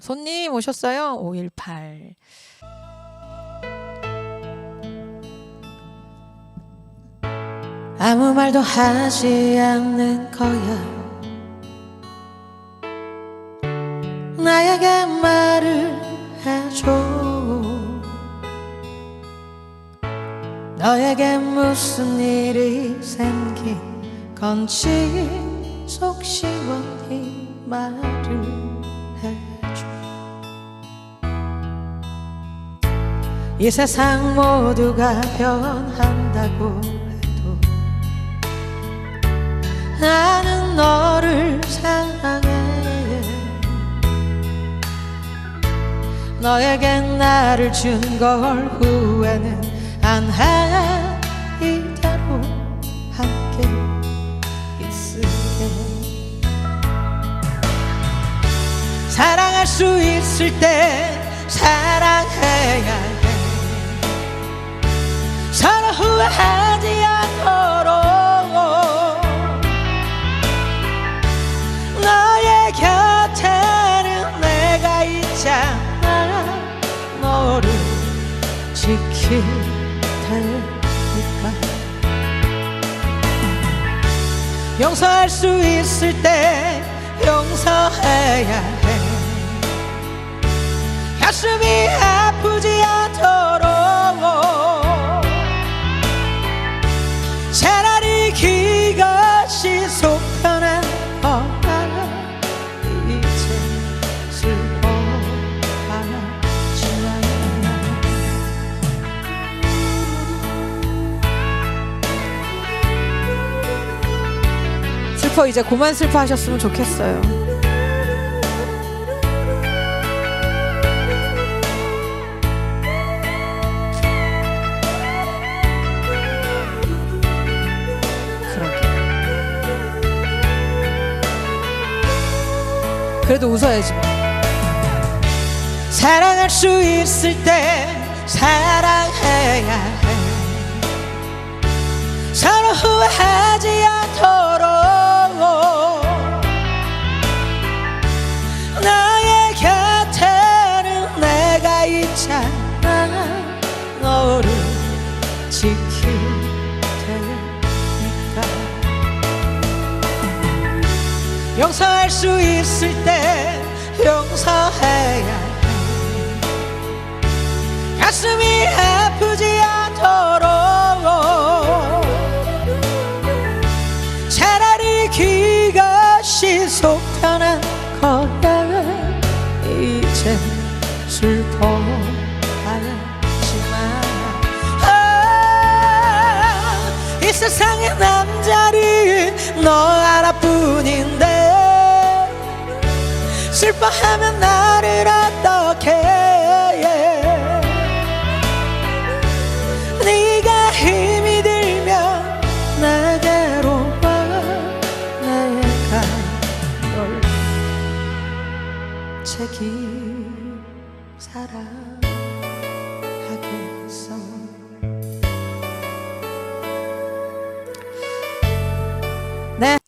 손님 오셨어요? 518. 아무 말도 하지 않는 거야. 나에게 말을 해줘. 너에게 무슨 일이 생긴 건지 속 시원히 말을 이 세상 모두가 변한다고 해도 나는 너를 사랑해. 너에게 나를 준 걸 후회는 안 해. 이대로 함께 있을게. 사랑할 수 있을 때 사랑해야 후회하지 않도록. 너의 곁에는 내가 있잖아. 너를 지킬 테니까. 용서할 수 있을 때 용서해야 슬퍼 이제 그만 슬퍼하셨으면 좋겠어요. 그래도 웃어야지 뭐. 사랑할 수 있을 때 사랑해야 해. 서로 후회하지 용서할 수 있을 때 용서해야 해. 가슴이 아프지 않도록 차라리 그것이 속 편한 거야. 이제 슬퍼하지마 아, 이 세상의 남자를 너 하나뿐인데 슬퍼하면 나를 어떡해? 네가 힘이 들면 내게로 와 내가 널 책임 사랑하겠어. 네.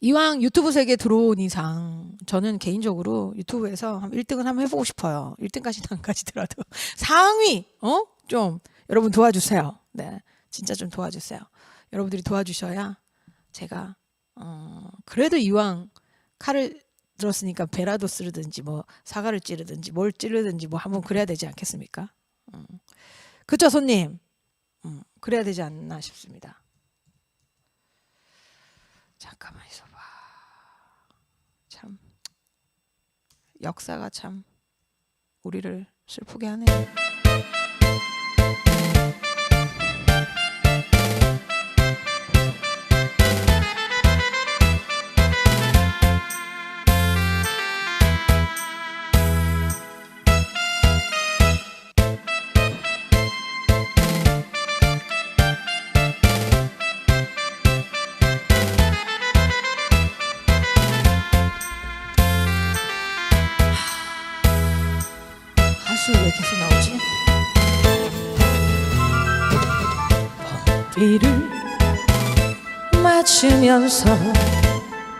이왕 유튜브 세계 들어온 이상 저는 개인적으로 유튜브에서 한 1등은 한번 해보고 싶어요. 1등까지는 안 가지더라도 상위 어? 좀 여러분 도와주세요. 네, 진짜 좀 도와주세요. 여러분들이 도와주셔야 제가 어, 그래도 이왕 칼을 들었으니까 배라도 쓰르든지 뭐 사과를 찌르든지 뭘 찌르든지 뭐 한번 그래야 되지 않겠습니까? 음. 그쵸 손님? 음, 그래야 되지 않나 싶습니다. 잠깐만 있어봐. 참 역사가 참 우리를 슬프게 하네. 한 봄비를 맞으면서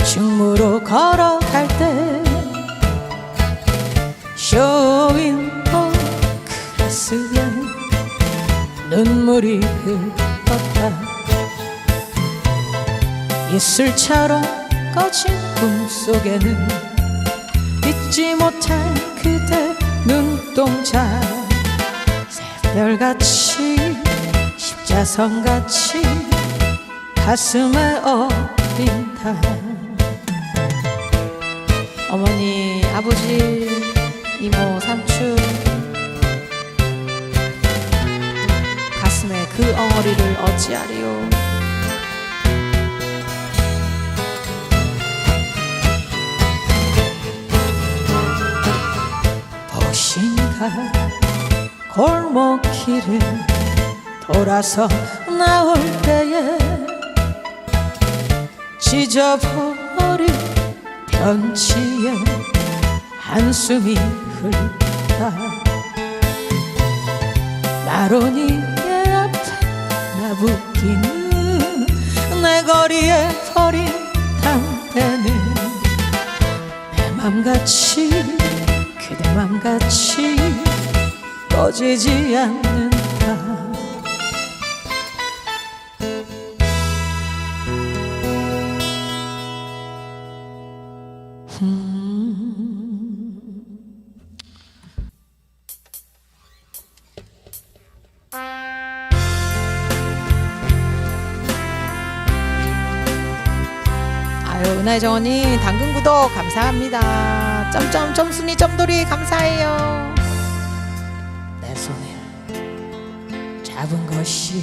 충무로 걸어갈 때그 가슴에 눈물이 흘렀다. 이슬처럼 꺼진 꿈속에는 잊지 못할 그대 눈동자 새별같이 십자선같이 가슴에 어린다 어머니 아버지 이모 삼촌. 가슴에 그 엉어리를 어찌하리요? 보신가 골목길을 돌아서 나올 때에 찢어버린 변치에 한숨이 흘다. 나로니의 앞에 나붓기는 내 거리에 버린 담배는 내 맘같이 그대 맘같이 꺼지지 않는 아유 은하의 정원님 당근 구독 감사합니다. 점점 점순이 점돌이 감사해요. 내 손에 잡은 것이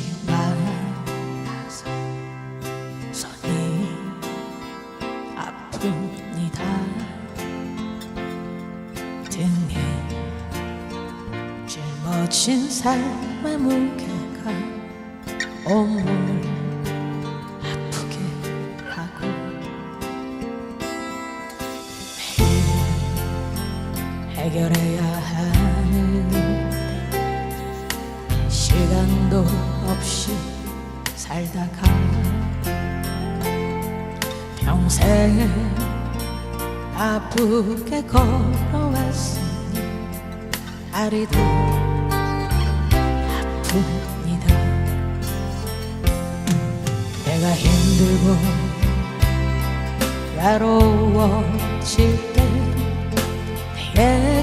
짊어진 삶의 무게가 온몸 해결해야 하는 시간도 없이 살다가 평생 아프게 걸어왔으니 아리도 아픕니다. 내가 힘들고 외로워질 때내얘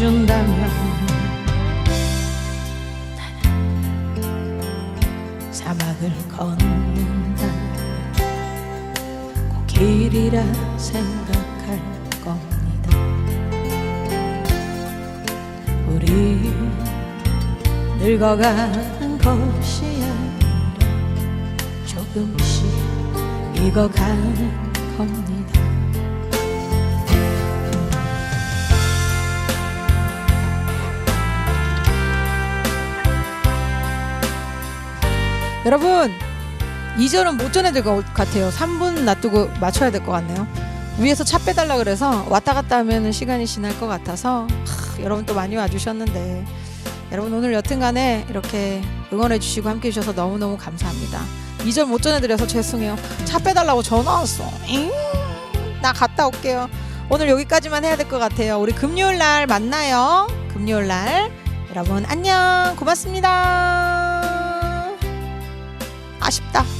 해준다면 나는 사막을 걷는다. 꼭 길이라 생각할 겁니다. 우리 늙어가는 것이 아니라 조금씩 익어가는 겁니다 여러분 2절은 못 전해야 될것 같아요. 3분 놔두고 맞춰야 될 것 같네요. 위에서 차 빼달라 그래서 왔다 갔다 하면 시간이 지날 것 같아서 하, 여러분 또 많이 와주셨는데. 여러분 오늘 여튼간에 이렇게 응원해 주시고 함께 해주셔서 너무너무 감사합니다. 2절 못 전해드려서 죄송해요. 차 빼달라고 전화 왔어. 잉, 나 갔다 올게요. 오늘 여기까지만 해야 될 것 같아요. 우리 금요일 날 만나요. 금요일 날. 여러분 안녕. 고맙습니다 아쉽다